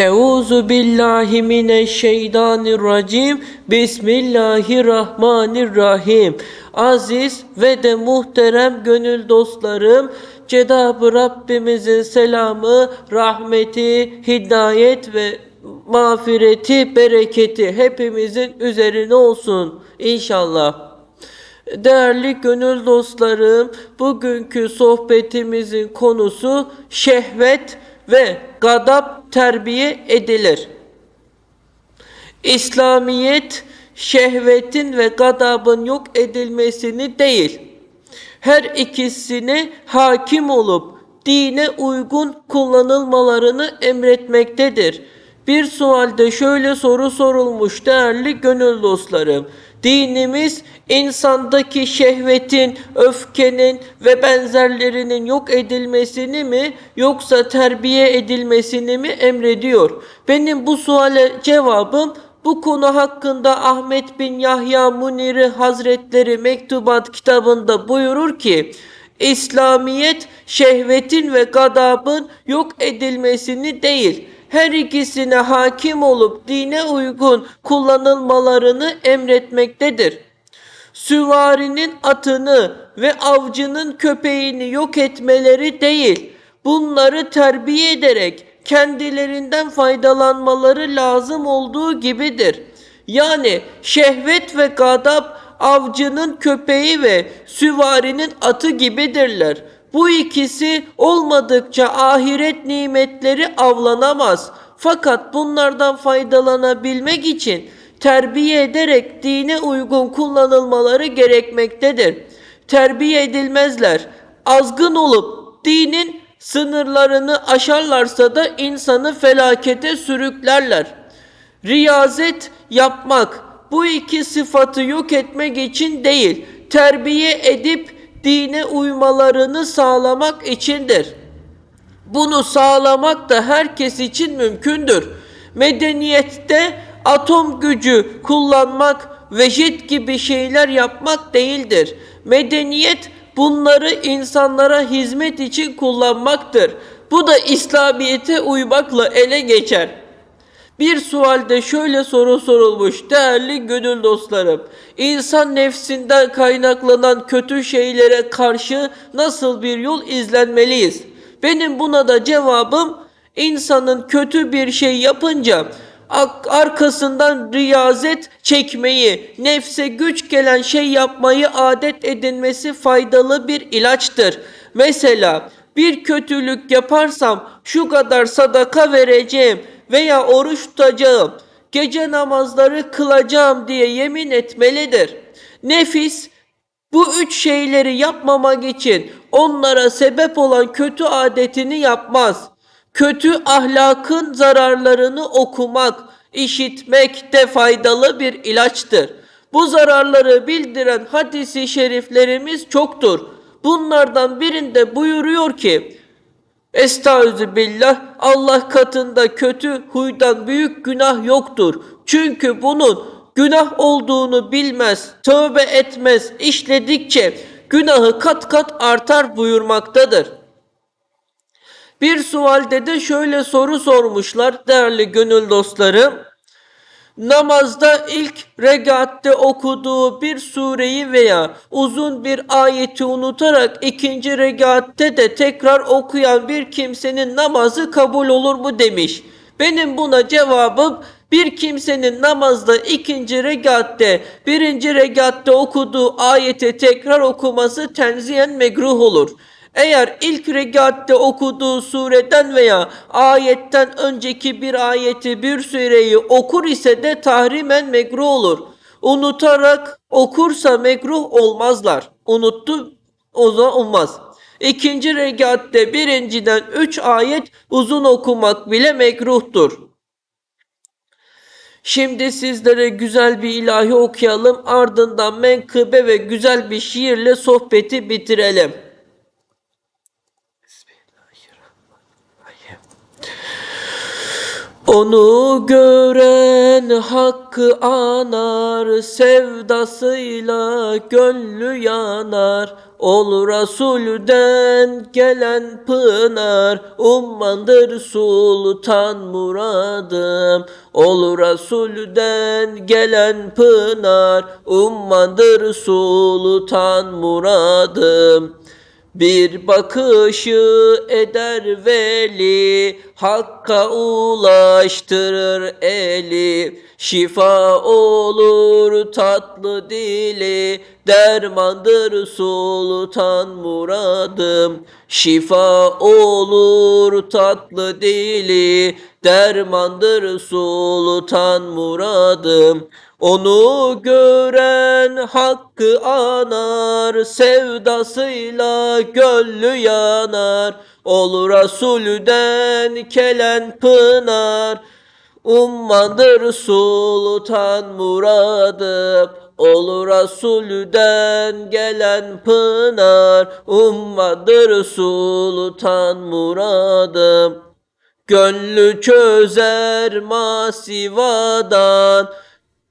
Euzu billahi mineşşeytanirracim. Bismillahirrahmanirrahim. Aziz ve de muhterem gönül dostlarım, Cenab-ı Rabbimizin selamı, rahmeti, hidayet ve mağfireti, bereketi hepimizin üzerine olsun inşallah. Değerli gönül dostlarım, bugünkü sohbetimizin konusu şehvet ve gadap terbiye edilir. İslamiyet şehvetin ve gadabın yok edilmesini değil, her ikisine hakim olup dine uygun kullanılmalarını emretmektedir. Bir sualde şöyle soru sorulmuş değerli gönül dostlarım. Dinimiz insandaki şehvetin, öfkenin ve benzerlerinin yok edilmesini mi yoksa terbiye edilmesini mi emrediyor? Benim bu suale cevabım bu konu hakkında Ahmet bin Yahya Muniri Hazretleri Mektubat kitabında buyurur ki İslamiyet şehvetin ve gadabın yok edilmesini değil, her ikisine hakim olup dine uygun kullanılmalarını emretmektedir. Süvarinin atını ve avcının köpeğini yok etmeleri değil, bunları terbiye ederek kendilerinden faydalanmaları lazım olduğu gibidir. Yani şehvet ve gadap avcının köpeği ve süvarinin atı gibidirler. Bu ikisi olmadıkça ahiret nimetleri avlanamaz. Fakat bunlardan faydalanabilmek için terbiye ederek dine uygun kullanılmaları gerekmektedir. Terbiye edilmezler. Azgın olup dinin sınırlarını aşarlarsa da insanı felakete sürüklerler. Riyazet yapmak bu iki sıfatı yok etmek için değil, terbiye edip dine uymalarını sağlamak içindir. Bunu sağlamak da herkes için mümkündür. Medeniyette atom gücü kullanmak ve jet gibi şeyler yapmak değildir. Medeniyet bunları insanlara hizmet için kullanmaktır. Bu da İslamiyete uymakla ele geçer. Bir sualde şöyle soru sorulmuş değerli gönül dostlarım. İnsan nefsinden kaynaklanan kötü şeylere karşı nasıl bir yol izlenmeliyiz? Benim buna da cevabım insanın kötü bir şey yapınca arkasından riyazet çekmeyi, nefse güç gelen şey yapmayı adet edinmesi faydalı bir ilaçtır. Mesela bir kötülük yaparsam şu kadar sadaka vereceğim veya oruç tutacağım, gece namazları kılacağım diye yemin etmelidir. Nefis bu üç şeyleri yapmamak için onlara sebep olan kötü adetini yapmaz. Kötü ahlakın zararlarını okumak, işitmek de faydalı bir ilaçtır. Bu zararları bildiren hadisi şeriflerimiz çoktur. Bunlardan birinde buyuruyor ki, Estaizu billah Allah katında kötü huydan büyük günah yoktur. Çünkü bunun günah olduğunu bilmez, tövbe etmez, işledikçe günahı kat kat artar buyurmaktadır. Bir sualde de şöyle soru sormuşlar değerli gönül dostlarım. Namazda ilk regatte okuduğu bir sureyi veya uzun bir ayeti unutarak ikinci regatte de tekrar okuyan bir kimsenin namazı kabul olur mu demiş. Benim buna cevabım bir kimsenin namazda ikinci regatte birinci regatte okuduğu ayeti tekrar okuması tenziyen megruh olur. Eğer ilk rekatte okuduğu sureden veya ayetten önceki bir ayeti bir sureyi okur ise de tahrimen mekruh olur. Unutarak okursa mekruh olmazlar. Unuttu o zaman olmaz. İkinci rekatte birinciden üç ayet uzun okumak bile mekruhtur. Şimdi sizlere güzel bir ilahi okuyalım ardından menkıbe ve güzel bir şiirle sohbeti bitirelim. Onu gören hakkı anar, sevdasıyla gönlü yanar. Ol Resul'den gelen pınar, ummandır sultan muradım. Ol Resul'den gelen pınar, ummandır sultan muradım. Bir bakışı eder veli, Hakka ulaştırır eli, Şifa olur tatlı dili, Dermandır sultan muradım. Şifa olur tatlı dili, Dermandır sultan muradım. Onu gören hakkı anar, sevdasıyla gönlü yanar. Ol Resul'den kelen pınar, ummandır sultan muradım. Ol Resul'den gelen pınar, ummandır sultan muradım. Gönlü çözer masivadan,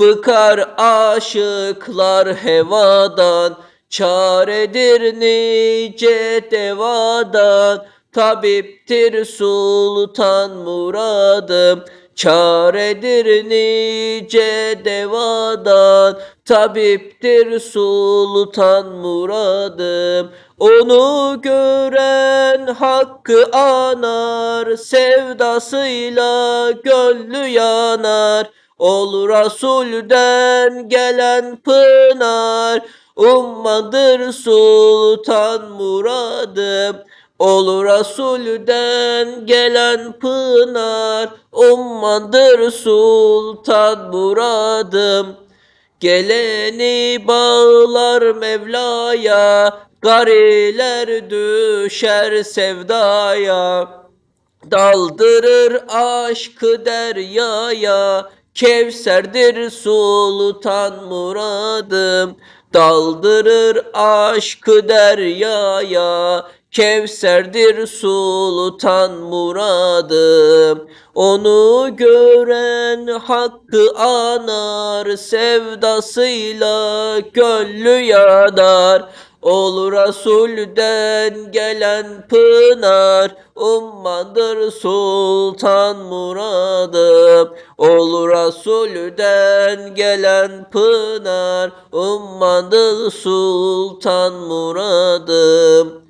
Bıkar aşıklar hevadan, çaredir nice devadan, tabiptir sultan muradım. Çaredir nice devadan, tabiptir sultan muradım. Onu gören hakkı anar, sevdasıyla gönlü yanar. Ol Resul'den gelen pınar, ummadır sultan muradım. Ol Resul'den gelen pınar, ummadır sultan muradım. Geleni bağlar Mevla'ya, gariler düşer sevdaya. Daldırır aşkı deryaya, Kevserdir sultan muradım. Daldırır aşkı deryaya, Kevserdir sultan muradım. Onu gören hakkı anar, sevdasıyla gönlü yanar. Ol Resul'den gelen pınar, ummandır sultan muradım. Ol Resul'den gelen pınar, ummandır sultan muradım.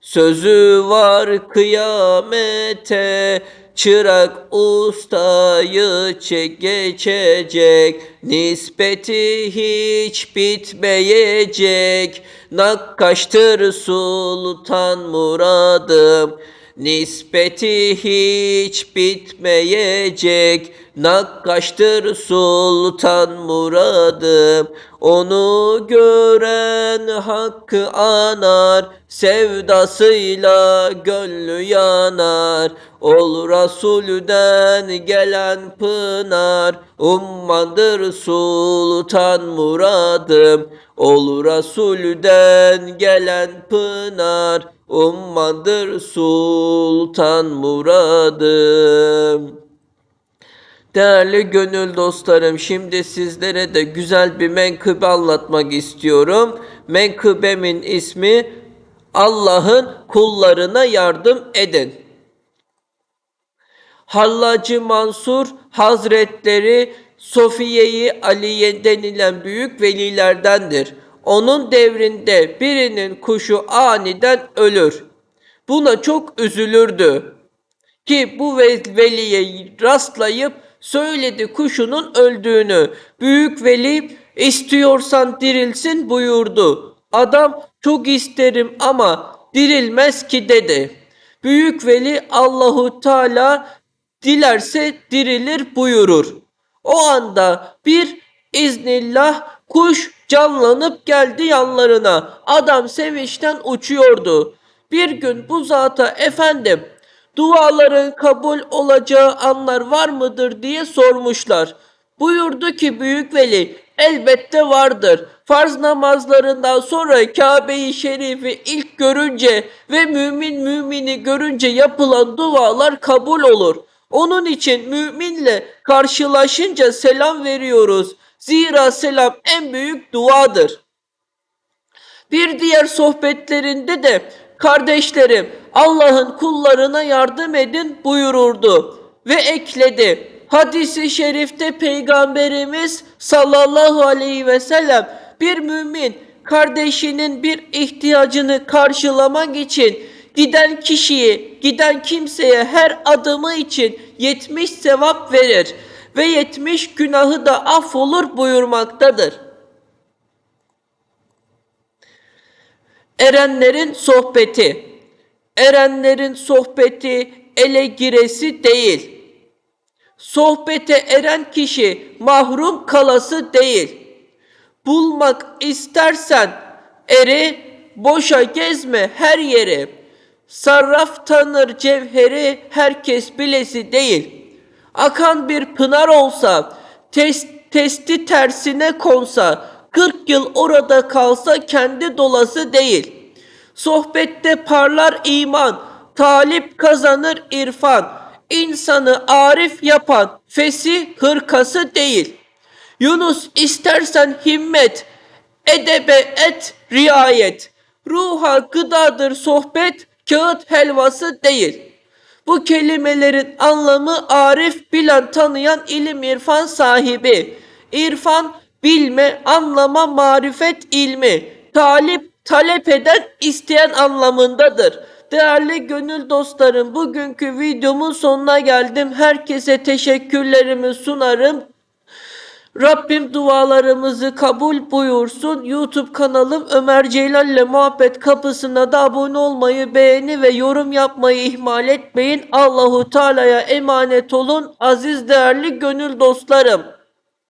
Sözü var kıyamete, çırak ustayı çek geçecek, nispeti hiç bitmeyecek. Nakkaştır sultan muradım, nispeti hiç bitmeyecek. Nakkaştır sultan muradım, onu gören hakkı anar, sevdasıyla gönlü yanar. Ol Resul'den gelen pınar, ummandır sultan muradım. Ol Resul'den gelen pınar, ummandır sultan muradım. Değerli gönül dostlarım, şimdi sizlere de güzel bir menkıbe anlatmak istiyorum. Menkıbemin ismi Allah'ın kullarına yardım edin. Hallacı Mansur Hazretleri Sofiye-i Aliye denilen büyük velilerdendir. Onun devrinde birinin kuşu aniden ölür. Buna çok üzülürdü ki bu ve- veliye rastlayıp söyledi kuşunun öldüğünü. Büyük veli istiyorsan dirilsin buyurdu. Adam çok isterim ama dirilmez ki dedi. Büyük veli Allahu Teala dilerse dirilir buyurur. O anda bir iznillah kuş canlanıp geldi yanlarına. Adam sevinçten uçuyordu. Bir gün bu zata efendim duaların kabul olacağı anlar var mıdır diye sormuşlar. Buyurdu ki büyük veli elbette vardır. Farz namazlarından sonra Kabe-i Şerif'i ilk görünce ve mümin mümini görünce yapılan dualar kabul olur. Onun için müminle karşılaşınca selam veriyoruz. Zira selam en büyük duadır. Bir diğer sohbetlerinde de kardeşlerim Allah'ın kullarına yardım edin buyururdu ve ekledi. Hadisi şerifte peygamberimiz sallallahu aleyhi ve sellem bir mümin kardeşinin bir ihtiyacını karşılamak için giden kişiye, giden kimseye her adımı için 70 sevap verir ve 70 günahı da affolur buyurmaktadır. Erenlerin sohbeti. Erenlerin sohbeti ele giresi değil. Sohbete eren kişi mahrum kalası değil. Bulmak istersen eri boşa gezme her yeri. Sarraf tanır cevheri herkes bilesi değil. Akan bir pınar olsa, tes- testi tersine konsa, 40 yıl orada kalsa kendi dolası değil. Sohbette parlar iman, talip kazanır irfan. İnsanı arif yapan fesih hırkası değil. Yunus istersen himmet, edebe et riayet. Ruha gıdadır sohbet, kağıt helvası değil. Bu kelimelerin anlamı arif bilen tanıyan ilim irfan sahibi. İrfan bilme, anlama, marifet ilmi. Talip talep eden, isteyen anlamındadır. Değerli gönül dostlarım, bugünkü videomun sonuna geldim. Herkese teşekkürlerimi sunarım. Rabbim dualarımızı kabul buyursun. YouTube kanalım Ömer Ceylan ile Muhabbet Kapısı'na da abone olmayı, beğeni ve yorum yapmayı ihmal etmeyin. Allahu Teala'ya emanet olun. Aziz değerli gönül dostlarım.